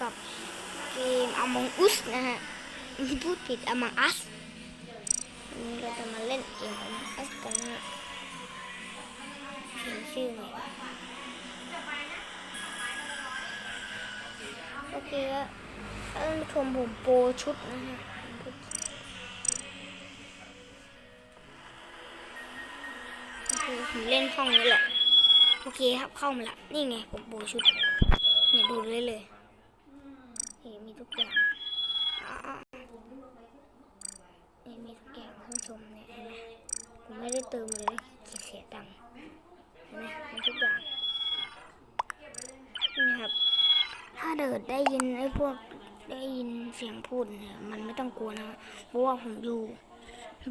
กับเกม Among Us นะฮะพูดผิด Among Us วันนี้เราจะมาเล่นเกม Among Us กันนะฮะเขียนชื่อหน่ยโอเคแล้วท่านชมผมโปรชุดนะฮะโอเคผมเล่นห้องนี้แหละ โอเคครับเข้ามาละ นี่ไงผมโปรชุด เนี่ยดูเลยเลย ทุกอย่างนี่มีทุกอย่างท่านผู้ชมเนี่ยเห็นไหมผมไม่ได้เติมเลยเสียตังค์เห็นไหมมีทุกอย่างนี่ครับ ถ้าเดิดได้ยินไอ้พวกได้ยินเสียงพูดเนี่ยมันไม่ต้องกลัวนะเพราะว่าผมอยู่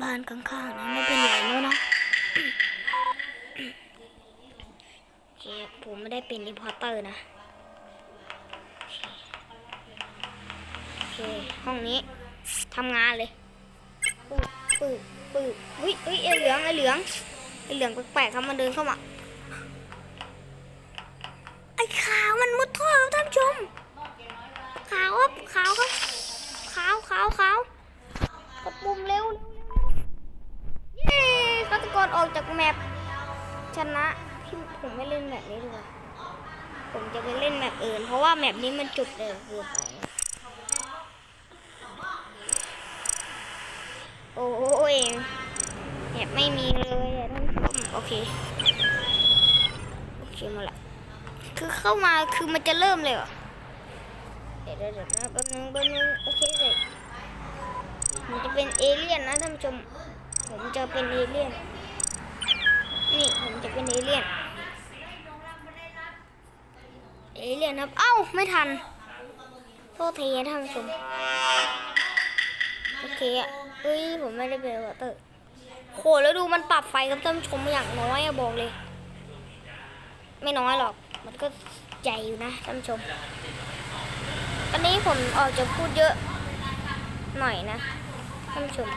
บ้านข้างๆนะไม่เป็นไรแล้วนะผมไม่ได้เป็นรีพอร์เตอร์นะ เคห้องนี้ทำงานเลยปึ๊บปึ๊บปึ๊บเฮ้ยเฮ้ยไอเหลืองไอเหลืองไอเหลืองแปลกๆครับมันเดินเข้ามาไอขาวมันมุดท่อครับท่านผู้ชม ขาวครับขาวครับขาวขาวขาวกดปุ่มเร็วเย้ฆาตกรออกจากแมปชนะพี่ผมไม่เล่นแบบนี้ดีกว่าผมจะไปเล่นแมปอื่น เพราะว่าแมปนี้มันจุดเด่นเกินไป โอ้ยแมปไม่มีเลยอะท่านผู้ชมโอเค โอเคมาละ คือเข้ามาคือมันจะเริ่มเลยเหรอเดี๋ยวเดี๋ยวเดี๋ยวนะแป๊บนึงแป๊บนึงโอเคเลยมันจะเป็นเอเลี่ยนนะท่านผู้ชม ผมจะเป็นเอเลี่ยน นี่ผมจะเป็นเอเลี่ยน เอเลี่ยนครับ เอ้าไม่ทันโทษทีนะท่านผู้ชม โอเคอะ เอ้ยผมไม่ได้เป็นวอเตอร์โหแล้วดูมันปรับไฟกับท่านชมอย่างน้อยอะบอกเลย ไม่น้อยหรอก มันก็ใหญ่อยู่นะท่านชมวันนี้ผมออกจะพูดเยอะหน่อยนะท่านชม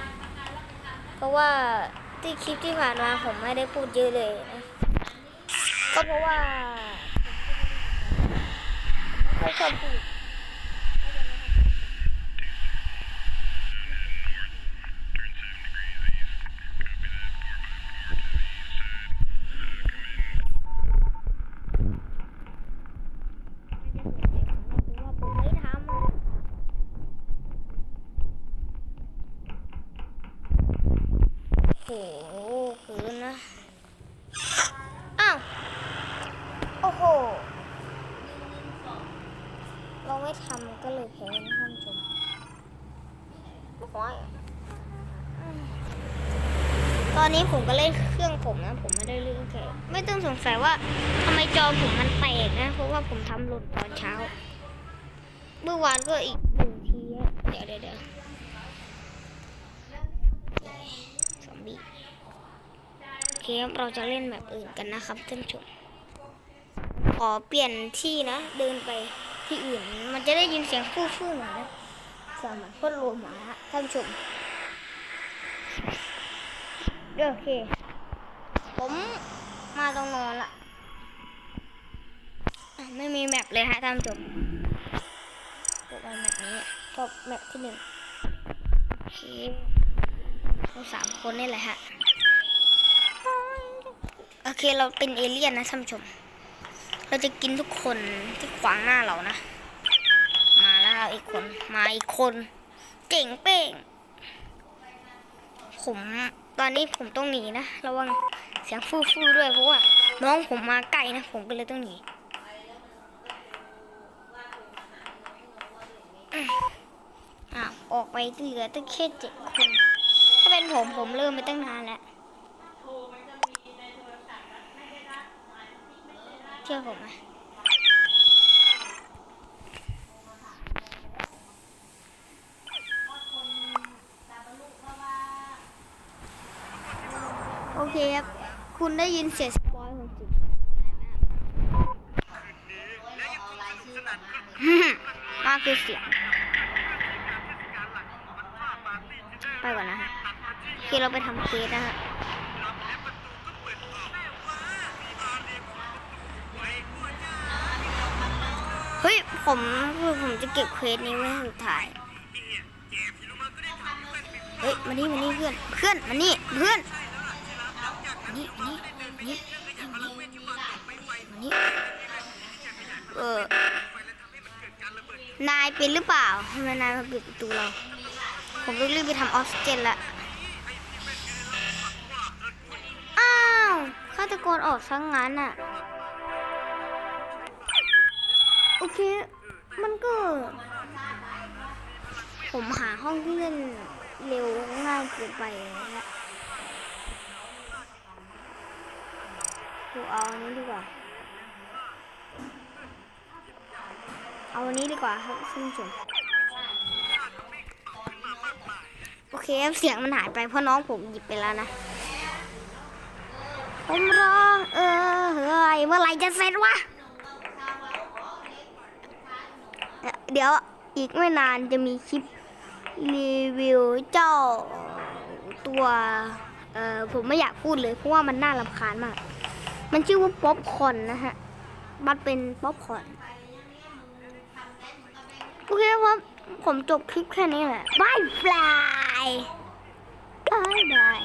เพราะว่าที่คลิปที่ผ่านมาผมไม่ได้พูดเยอะเลยนะก็เพราะว่าไม่ชอบพูดว่าผมไม่ทำอะ โหเกินนะ อ้าว โอ้โห เราไม่ทำก็เลยแพ้นะท่านผู้ชมโอ้ยตอนนี้ผมก็เล่นเครื่องผมนะ ผมไม่ได้เล่นแค่ไม่ต้องสงสัยว่าทำไมจอผมมันแตกนะ เพราะว่าผมทำหล่นตอนเช้า เมื่อวานก็อีกหนึ่งทีเดี๋ยวเดี๋ยวเดี๋ย วซอมบี้โอเคครับเราจะเล่นแบบอื่นกันนะครับท่านผู้ชมขอเปลี่ยนที่นะ เดินไปที่อื่น มันจะได้ยินเสียงฟู่ฟู่หน่อยนะสมือนพ่นลมหมาท่านผู้ชมเดี๋ยวโอเค ผมมาตรงนอนละไม่มีแมปเลยฮะท่านผู้ชมกดแมปนี้ชอบแมปที่หนึ่งโอเค เราสามคนนี่แหละฮะ โอเคเราเป็นเอเลี่ยนนะท่านผู้ชม เราจะกินทุกคนที่ขวางหน้าเรานะ มาแล้วอีกคน มาอีกคนเก่งเป้ง ผมตอนนี้ผมต้องหนีนะ ระวังเสียงฟู่ฟู่ด้วยเพราะว่าน้องผมมาใกล้นะ ผมก็เลยต้องหนีอืมอ้าวออกไปเหลือตั้งแค่เจ็ดคน ถ้าเป็นผมผมเริ่มไปตั้งนานแล้วเชื่อผมไหมโอเคครับ คุณได้ยินเสียงสปอยของจิตมากคือเสียง ไปก่อนนะฮะโอ เคเราไปทำเคสนะฮะเฮ้ย ผมคือผมจะเก็บเควสนี้ไว้สุดท้าย เฮ้ย มานี่มานี่เพื่อน เพื่อน มานี่เพื่อน มานี่มานี่มานี่มานี่มานี่เออ นายเป็นหรือเปล่าทำไมนายมาปิดประตูเรา ผมต้องรีบไปทำออกซิเจนละ ออกซะงงั้นอะโอเค มันก็ ผมหาห้องที่เล่นเร็วง่ายเกินไปนะฮะดูเอาอันนี้ดีกว่า เอาอันนี้ดีกว่าครับท่านผู้ชมโอเคเสียงมันหายไปเพราะน้องผมหยิบไปแล้วนะ ผมรอ เออเฮ้ยเมื่อไหร่จะเสร็จวะ เดี๋ยวอีกไม่นานจะมีคลิปรีวิวเจ้าตัว เออผมไม่อยากพูดเลยเพราะว่ามันน่ารำคาญมาก มันชื่อว่าป๊อปคอนนะฮะ มันเป็นป๊อปคอนโอเคครับผมจบคลิปแค่นี้แหละบายบายบายบาย